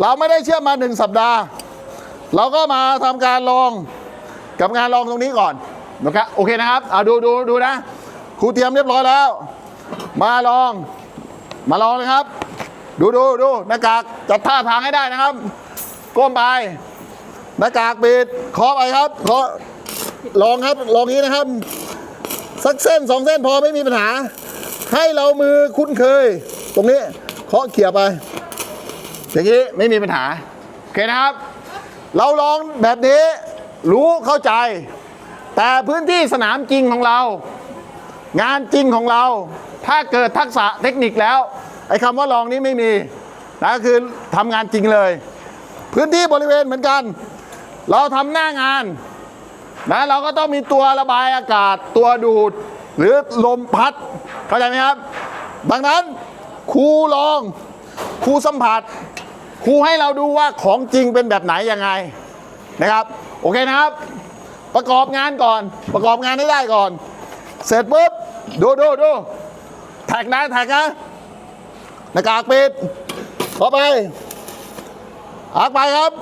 เราไม่ได้เชื่อมมาหนึ่งสัปดาห์ เราก็มาทำการลองกับงานลองตรงนี้ก่อนนะครับโอเคนะครับเอาดูดูดูนะครูเตรียมเรียบร้อยแล้ว มาลอง มาลองนะครับ ดูดูดูหน้ากากจัดท่าทางให้ได้นะครับ ก้มไปหน้ากากปิดคาะไปครับคาะลองครับลองนี้นะครับ สักเส้นสองเส้นพอไม่มีปัญหา ให้เรามือคุ้นเคย ตรงนี้เคาะเขี่ยไป อย่างนี้ไม่มีปัญหาโอเคนะครับ เราลองแบบนี้รู้เข้าใจ แต่พื้นที่สนามจริงของเรา งานจริงของเรา ถ้าเกิดทักษะเทคนิคแล้วไอ้คำว่าลองนี้ไม่มีนะคือทำงานจริงเลย พื้นที่บริเวณเหมือนกัน เราทำหน้างานนะเราก็ต้องมีตัวระบายอากาศตัวดูด หรือลมพัด เข้าใจไหมครับ ดังนั้นครูลองครูสัมผัส ครูให้เราดูว่าของจริงเป็นแบบไหนยังไงนะครับ โอเคนะครับ ประกอบงานก่อน ประกอบงานให้ได้ก่อน เสร็จปุ๊บดูดูดูแท็กนะแท็กนะหน้ากากปิดเข้าไปอักไปครับ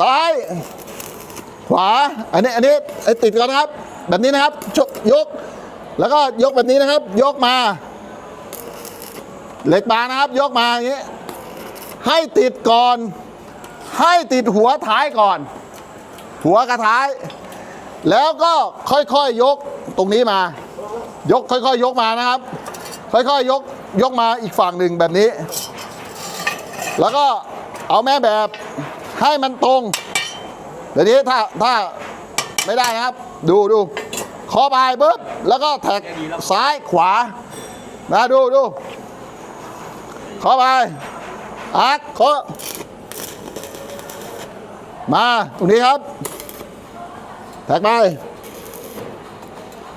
ซ้าย ขวา อันนี้ อันนี้ไอ้ติดกันนะครับ แบบนี้นะครับ ยก แล้วก็ยกแบบนี้นะครับ ยกมา เหล็กบางนะครับ ยกมาอย่างนี้ ให้ติดก่อน ให้ติดหัวท้ายก่อน หัวกับท้าย แล้วก็ค่อยๆยกตรงนี้มา ยกค่อยๆยกมานะครับ ค่อยๆยกยกมาอีกฝั่งหนึ่งแบบนี้ แล้วก็เอาแม่แบบให้มันตรงเดี๋ยวนี้ถ้าถ้าไม่ได้นะครับ ดูดูคอปลายปุ๊บแล้วก็แท็กซ้ายขวานะดูดู ขอไปอักขอมาตรงนี้ครับแท็กไป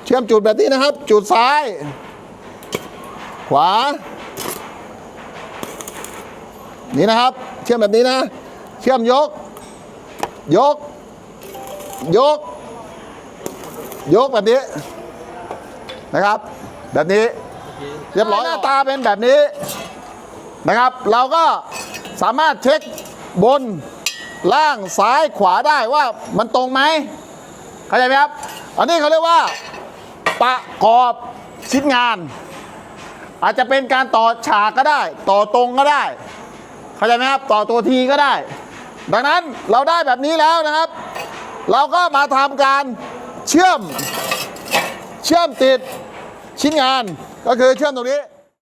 เชื่อมจุดแบบนี้นะครับ จุดซ้าย ขวา นี่นะครับ เชื่อมแบบนี้นะ เชื่อมยก ยก ยก ยกแบบนี้นะครับ แบบนี้ เรียบร้อยหน้าตาเป็นแบบนี้ นะครับ เราก็สามารถเช็คบนล่างซ้ายขวาได้ว่ามันตรงไหมเข้าใจไหมครับ อันนี้เขาเรียกว่า ประกอบชิ้นงาน อาจจะเป็นการต่อฉากก็ได้ ต่อตรงก็ได้ เข้าใจไหมครับ ต่อตัวทีก็ได้ ดังนั้นเราได้แบบนี้แล้วนะครับ เราก็มาทำการเชื่อมเชื่อมติดชิ้นงานก็คือเชื่อมตรงนี้